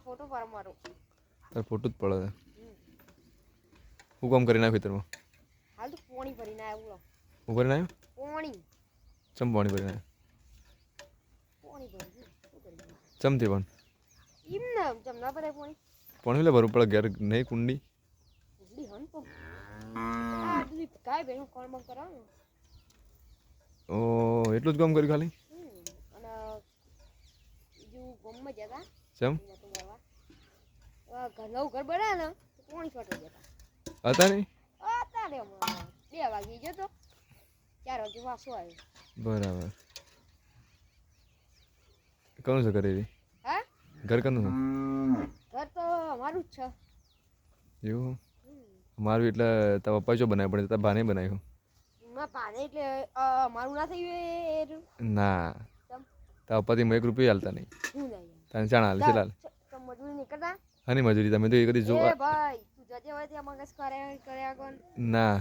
Photo પર મારો. તારે ફોટો જ પડે. હું કામ કરી નાખ્યું ખેતરમાં હાલ તો પાણી ભરી ના આવ્યો હું ભરી નાખ્યું? પાણી. ચમ પાણી ભરી નાખ્યું? પાણી ભરી ચમથી પણ. એમ ને જમના ભરાય પોણી? પાણી એટલે ભરવું પડે ઘેર નહીં કુંડી? કુંડી હન તો. આ બધી કાય બેનું કોણ બમ કરાવ? ઓ એટલું જ કામ કર્યું ખાલી? અને બીજું ગમમાં જતા. ચમ? નવું ઘર બનાવે ને પોણી જતા હતા નહીં? અત્યારે હમણાં. બે વાગે જતો ચાર વાગે વાસો આવ્યો. બરાબર. કોનું છે ઘરે હા? ઘર કનું છે? ઘર તો અમારું જ છે. એવું? મારું એટલે તારા પપ્પા જો બનાવ્યું? પણ તારા ભાને બનાવ્યું. ના પાને એટલે અ, અમારું ના થયું ના. તારા પપ્પાથી મેં એક રૂપિયા હાલતા નહીં. તને ચાણ હાલ છે લાલ મજૂરી નીકળતા હાની મજૂરી તમે તો એ કદી જોવા ભાઈ તું જજે હોય ત્યાં મગજ કર્યા કર્યા કોણ ના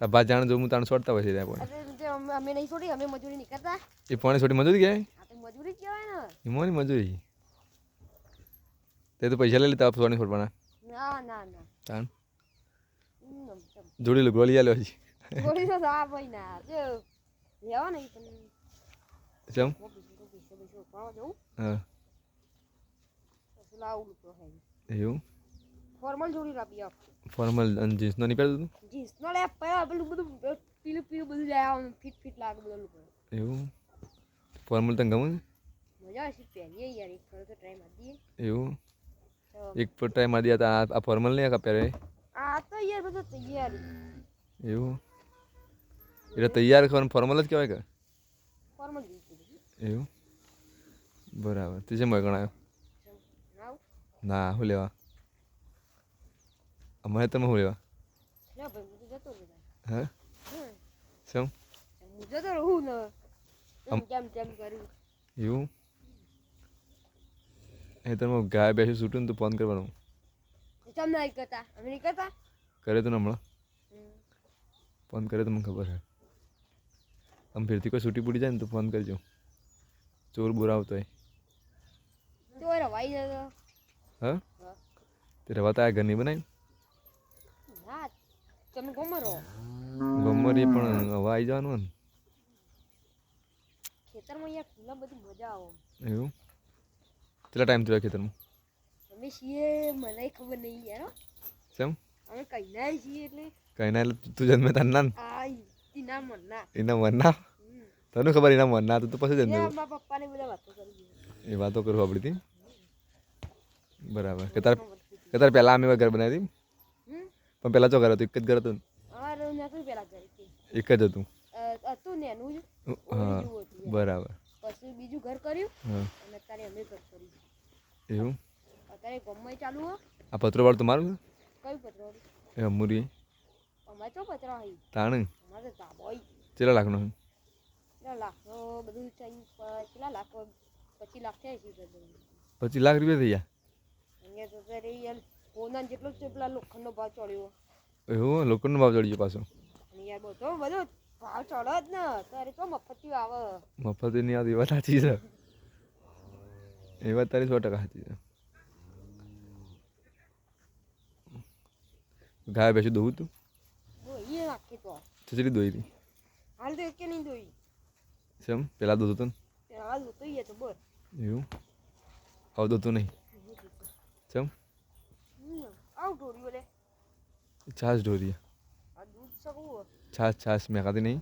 તા બા જાણ જો હું તાણ છોડતા હોય છે ત્યાં પણ અમે નહીં છોડી અમે મજૂરી નીકળતા એ પાણી છોડી મજૂરી ગયા મજૂરી કહેવાય ને એમાંની મજૂરી તે તો પૈસા લઈ લેતા સોની છોડવાના ના ના ના તાણ જોડી લો ગોળી આલ્યો છે ગોળી તો આ ભાઈ ના જો લેવા નહીં પણ ચમ હું પૈસા તો પૈસા પૈસા ઉપાડવા જવું હા પછી લાવું લુકડો ખાઈ એવું? ફોર્મલ જોડી લાવી આપ. ફોર્મલ અને જીન્સનો નહીં પહેરતું તું? લે પહેલા પેલું બધું પીલું પીલું બધું જાય ફિટ ફિટ લાગે બધું એવું? ફોર્મલ તને ગમે? મજા આવશે પહેરીએ યાર એક ફરો તો ટ્રાય મારી દઈએ. એવું? તો એક પર ટ્રાય મારી દીધા આ ફોર્મલ નહીં આ પહેરે? આ તો યાર બધું તૈયારી. એવું? એટલે તૈયાર કરવાનું ફોર્મલ જ કહેવાય કે? ફોર્મલ એવું? બરાબર. તે છે મગણાયો આવ ના હું લેવા? અમારે તમે શું લેવા? હું શું? જતો રહું આમ. તેમ કર્યું એવું? એ તમે ગાય બેસી છૂટું ને તો ફોન કરવાનો ચમ ના કરતા અમે નહીં કરતા કરે તો હમણાં? હમ. ફોન કરે તો મને ખબર છે આમ ફેરથી કોઈ છૂટી પડી જાય ને તો ફોન કરજો. ચોર બોર આવતો હોય જતો. હા. તે રવા તો આ ઘરની બનાવી ના તમે ગમરો ગમરી પણ હવા આવી જવાનું હોય ખેતરમાં યાર ખુલ્લા બધી મજા આવે. એવું? કેટલા ટાઈમ થયો ખેતરમાં? અમે છીએ મને ખબર નહીં યાર હો. કેમ અમે કઈ ના છીએ એટલે. કઈ ના એટલે તું જન્મે તાર ના આ તીના મનના ઇના મન ના તને ખબર ઇના મન ના તું તો પછી જન્મે મારા પપ્પાને બધા વાતો કરી એ વાતો કરું આપણી બરાબર. કે તાર કે તારે પહેલાં અમે ઘર બનાવી હતી? હમ? પણ પહેલાં ચો ઘર હતું? એક જ ઘર હતું એક જ હતું. હતું ને એનું હા બરાબર. પછી બીજું ઘર કર્યું. અને અત્યારે અમે ઘર કર્યું. એવું? અત્યારે ગમમાં ચાલુ હો. આ પત્રોવાળું તમારું કયું પત્ર છે એ અમૂરી. અમારે તો પત્ર હોય તાણ? અમારે તો હોય કેટલા લાખનો છે? કેટલા લાખ બધું કેટલા લાખ પચીસ લાખ થયા છે પચીસ લાખ રૂપિયા થઈ ગયા અહીંયા તો અત્યારે યાર કોના જેટલો જ છે પેલા લોખંડનો ભાવ ચડ્યો. એવું? લોખંડનો ભાવ ચડી ગયો પાછો? અને યાર બધો બધો ભાવ ચડે જ ને. ત્યારે તો મફતી આવે. મફત નહીં આવતી વાત સાચી છે. એ વાત તારી સો ટકા સાચી છે. ગાય બેસી દોવું તું? દોઈએ નાખી તો. ખીચડી દોઈ હતી? હાલ તો કે નહીં દોઈ સેમ પેલા દોધું તું પેલા દોઈએ તો બોલ. એવું? હવે દોતું નહીં? સેમ છાસ ઢોરી છાસ છાશ મેં ખાધી નહીં.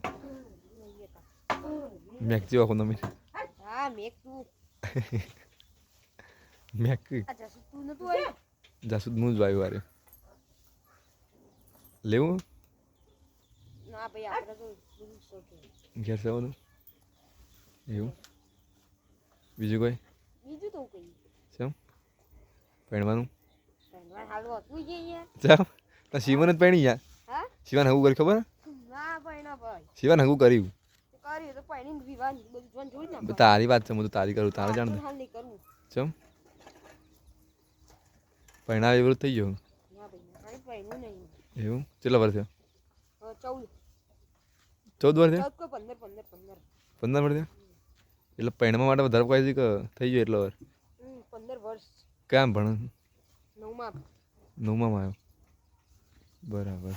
મેક જેવા કોનો મેં હા મેક તું મેક આ તું નતું આવ્યું? જાસૂદ હું જ વાયુ વારે. લેવું? ના ભાઈ આપણે તો બધું શોખે. ઘેર સેવાનું? એવું? બીજું કોઈ? બીજું તો કઈ પહેણવાનું તો શિવન જ પહેણી યા શિવાન હગું કરી ખબર? શિવાન હગું કર્યું. તારી વાત છે હું તો તારી કરું તારે જાણ ચમ. પહેણાવે એવું થઈ ગયું. એવું? કેટલા વર્ષ થયો? ચૌદ. વર્ષ પંદર વર્ષ એટલે પહેણવા માટે વધારે કોઈ થઈ ગયો એટલો વર્ષ પંદર વર્ષ. ક્યાં ભણ? નવમાં. આવ્યો. બરાબર.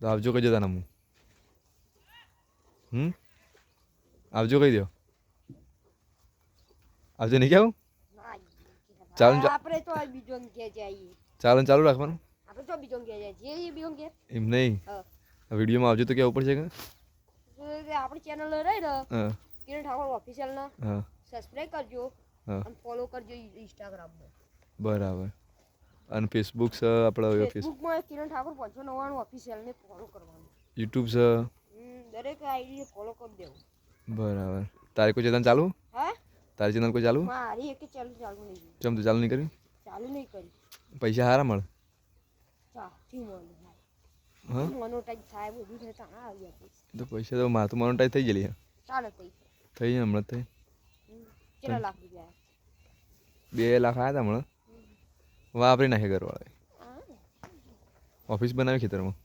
તો આવજો કહી દેતા હું હમ? આવજો કહી દો. આવજો નહીં કેવું ચાલુ આપણે તો બીજો જઈએ. ચાલો ચાલુ રાખવાનું. આપણે તો બીજો જઈએ. જે બીજો એમ નહીં. વિડીયોમાં આવજો તો કેવું પડશે કે? આપણી ચેનલ રહી ને. કિરણ ઠાકોર ઓફિશિયલ ને સબસ્ક્રાઇબ કરજો અને ફોલો કરજો ઇન્સ્ટાગ્રામમાં બરાબર. અને ફેસબુક છે આપણે ફેસબુક ફેસબુકમાં કિરણ ઠાકોર પાંચસો નવ્વાણું ઓફિશિયલ ને ફોલો કરવાનું. યુટ્યુબ છે? દરેક આઈડી ફોલો કરી દેવું. બરાબર. તારે કોઈ ચેનલ ચાલુ? હા? તારી ચેનલ કોઈ ચાલુ? મારી એક ચેનલ ચાલુ નહીં. ચમ તો ચાલુ નહીં કરી? ચાલુ નહીં કરી. પૈસા સારા મળે? ચાથી મળે હા? મોનોટાઈઝ થાય બધું થાય તો પૈસા તો માથું મોનોટાઈઝ થઈ ગયેલી ચાલે થઈ થઈ જાય હમણાં થઈ કેટલા લાખ રૂપિયા? બે લાખ આવ્યા હતા હમણાં. વાપરી નાખે ઘરવાળાએ. હા. ઓફિસ બનાવી ખેતરમાં.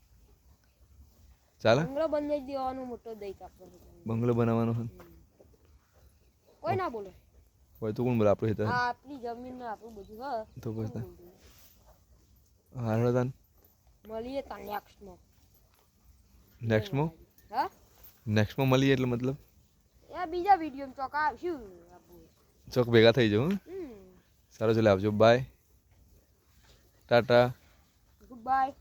ચાલે? બંગલો બનાવી દેવાનો મોટો દઈ કાપવાનો. બંગલો બનાવવાનો છે કોઈ ના બોલે. હોય તો કોણ બોલે આપણું ખેતર? આપણી જમીન ને આપણું બધું હા. તો બોલતું? હારો તાન. મળીએ ત્યાં નેક્સ્ટમાં નેક્સ્ટમાં હા? નેક્સ્ટમાં મળીએ એટલે મતલબ? એ બીજા વીડિયો ચોક આવશું. ચોક ભેગા થઈ? હમ. સારું ચાલે આવજો. By tata good bye